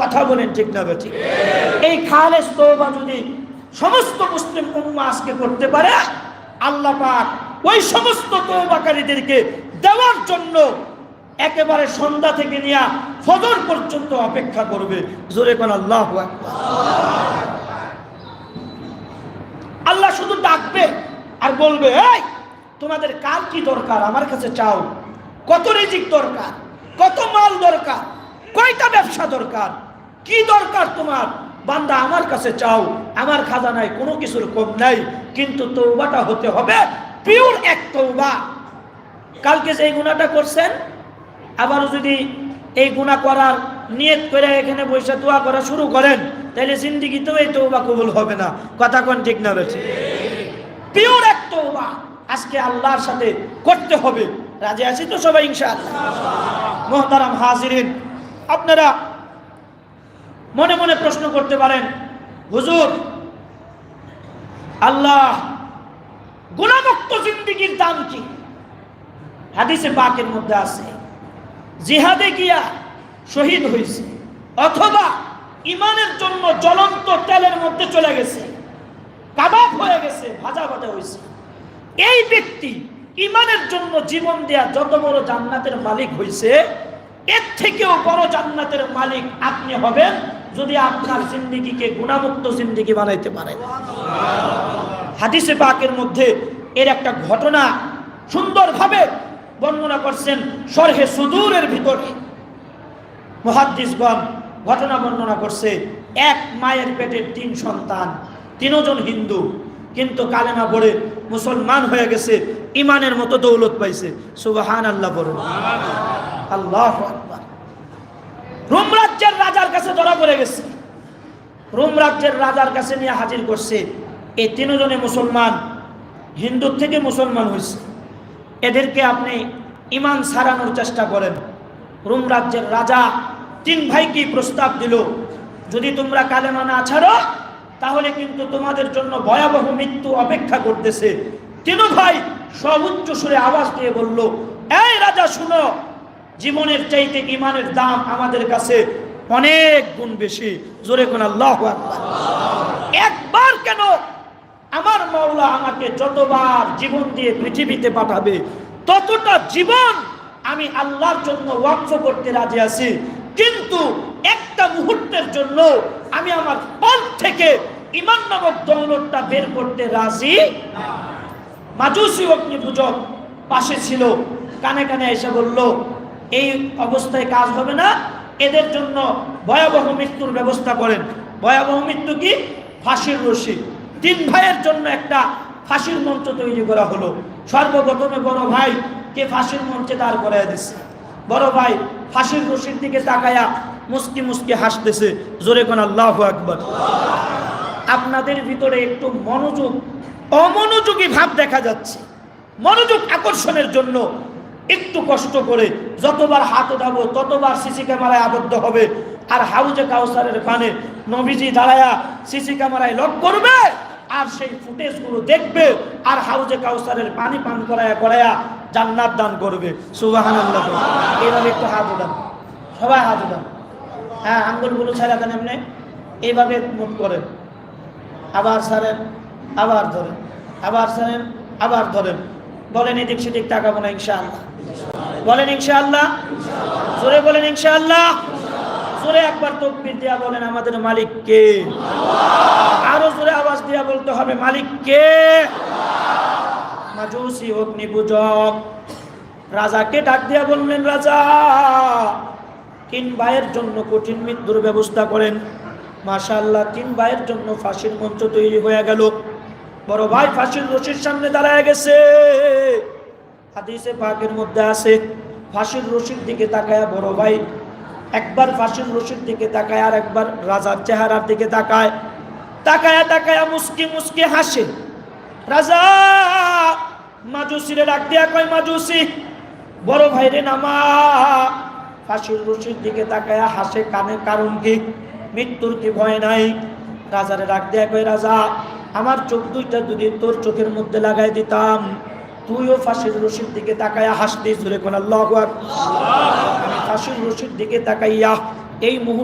কথা বলেন ঠিক না ঠিক এই খালেস তৌবা যদি সমস্ত মুসলিম উম্মা আজকে করতে পারে, আল্লাহ পাক ওই সমস্ত তৌবাকারীদেরকে দেওয়ার জন্য একেবারে সন্ধ্যা থেকে নিয়ে ফজর পর্যন্ত অপেক্ষা করবে। জোরে কোন আল্লাহ আল্লাহ শুধু ডাকবে আর বলবে, এই, তোমাদের কার কি দরকার? আমার কাছে চাও। কত রিজিক দরকার? কত মাল দরকার? কয়টা ব্যবসা দরকার? কি দরকার তোমার? বান্দা আমার কাছে চাও, আমার খাজানায় কোনো কিছুর কম নাই, কিন্তু তৌবাটা হতে হবে পিওর এক তৌবা কালকে যে গুণাটা করছেন আবারও যদি এই গুণা করার নিয়ত করে এখানে বসে দোয়া করা শুরু করেন, তাহলে জিন্দিগিতেও এই তৌবা কবুল হবে না। কথা কোন ঠিক না রয়েছে পিওর এক তৌবা আজকে আল্লাহর সাথে করতে হবে। রাজি আছি তো সবাই, ইনশাআল্লাহ? মোহতারাম হাজিরিন আপনারা মনে মনে প্রশ্ন করতে পারেন, হুজুর, আল্লাহ গুণামুক্ত জিন্দিগির দাম কি? হাদিসে পাকের মধ্যে আছে, জিহাদে গিয়া শহীদ হয়েছে অথবা ইমানের জন্য জ্বলন্ত তেলের মধ্যে চলে গেছে, কাবাব হয়ে গেছে, ভাজা ভাজা হয়েছে এই ব্যক্তি ইমানের জন্য জীবন দেয়া যত বড় জান্নাতের মালিক হয়েছে এর থেকেও বড় জান্নাতের মালিক আপনি হবেন যদি আপনার জিন্দিগিকে গুণামুক্ত জিন্দিগি বানাইতে পারেন। হাদিসে পাকের মধ্যে এর একটা ঘটনা সুন্দরভাবে বর্ণনা করছেন সরহে সুদূরের ভিতরে। মহাদ্দিসগণ ঘটনা বর্ণনা করছে, এক মায়ের পেটের তিন সন্তান, তিনজন হিন্দু, কিন্তু কালেমা পড়ে মুসলমান হয়ে গেছে ইমানের মতো দৌলত পাইছে। সুবাহান আল্লাহ বলুন। আল্লাহ রোম রাজ্যের রাজার কাছে ধরা পড়ে গেছে। রোম রাজ্যের রাজার কাছে নিয়ে হাজির করছে এই তিনজনে মুসলমান থেকে মুসলমান হয়েছে। এদেরকে আপনি ইমান চেষ্টা করেন। রোম রাজ্যের রাজা তিন ভাইকে প্রস্তাব দিল, যদি তোমরা কালেমা না ছাড়ো, তাহলে কিন্তু তোমাদের জন্য ভয়াবহ মৃত্যু অপেক্ষা করতেছে। তিন ভাই সর্বোচ্চ সুরে আওয়াজ দিয়ে বলল, এই রাজা, শুনো জীবনের চাইতে ইমানের দাম আমাদের কাছে অনেক গুণ বেশি। জোরে কোন আল্লাহ একবার কেন আমার মাওলা আমাকে যতবার জীবন দিয়ে পৃথিবীতে পাঠাবে, ততটা জীবন আমি আল্লাহর জন্য ওয়াকফ করতে রাজি আছি। কিন্তু একটা মুহূর্তের জন্য আমি আমার পথ থেকে ইমান নামক দৌলতটা বের করতে রাজি মাজুসি অগ্নি পূজক পাশে ছিল, কানে কানে এসে বলল এই অবস্থায় কাজ হবে না। এদের জন্য ভয়াবহ মৃত্যুর ব্যবস্থা করেন। ভয়াবহ মৃত্যু কি? ফাঁসির রশি। তিন ভাইয়ের জন্য একটা ফাঁসির মঞ্চ তৈরি করা হলো। সর্বপ্রথমে বড় ভাই কে ফাঁসির মঞ্চে দাঁড় করাইয়া দিচ্ছে বড় ভাই ফাঁসির রশির দিকে তাকায়া মুস্কি মুস্কি হাসতেছে। জোরে কোন আল্লাহ আকবর। আপনাদের ভিতরে একটু মনোযোগ, অমনোযোগী ভাব দেখা যাচ্ছে। মনোযোগ আকর্ষণের জন্য একটু কষ্ট করে যতবার হাত উঠাবো, ততবার সিসি ক্যামেরায় আবদ্ধ হবে। আর হাউজে কাউসারের পানে নবীজি দাঁড়ায়া সিসি ক্যামেরায় লক করবে, আর সেই ফুটেজগুলো দেখবে, আর হাউজে কাউসারের পানি পান করায়া করায়া জান্নাত দান করবে। সুবাহান এইভাবে একটু হাত উঠান। সবাই হাত উঠান। হ্যাঁ আঙ্গুলগুলো ছাড়া দেন এমনি। এইভাবে মুখ করেন। আবার ছাড়েন, আবার ধরেন। আবার ছাড়েন, আবার ধরেন। বলেন এদিক সেদিক তাকাবো না, ইনশাআল্লাহ। বলেন ইনশাআল্লাহ। জোরে বলেন ইনশাআল্লাহ। জোরে একবার তকবির দিয়া বলেন আমাদের মালিক কে আরও জোরে আওয়াজ দিয়া বলতে হবে মালিক কে মাজুসি অগ্নি পূজক রাজাকে ডাক দিয়া বললেন, রাজা, তিন ভাইয়ের জন্য কঠিন মৃত্যুর ব্যবস্থা করেন। মাশাআল্লাহ, তিন ভাইয়ের জন্য ফাঁসির মঞ্চ তৈরি হয়ে গেল। বড় ভাই ফাঁসির রশির সামনে দাঁড়ায় গেছে। হাদিসে পাকের মধ্যে আছে, ফাঁসির রশির দিকে তাকায় বড় ভাই একবার ফাঁসির রশির দিকে তাকায় আর একবার রাজার চেহারার দিকে তাকায়। তাকায়া তাকায়া মুস্কি মুস্কি হাসে। রাজা, মাজুসিরে ডাক দিয়া কয়, মাজুসি, বড় ভাইরে নামা। ফাঁসির রশির দিকে তাকায়া হাসে কানে কারণ কি, মৃত্যুর কি ভয় নাই? রাজারে ডাক দেয়া কয়, রাজা আমার চোখ দুইটা যদি তোর চোখের মধ্যে লাগাই দিতাম, তুইও ফাঁসির রশির দিকে তাকায়া হাসতে জুড়ে কোন আল্লাহ। আমি ফাঁসির রশির দিকে তাকাইয়া এই মুহূর্তে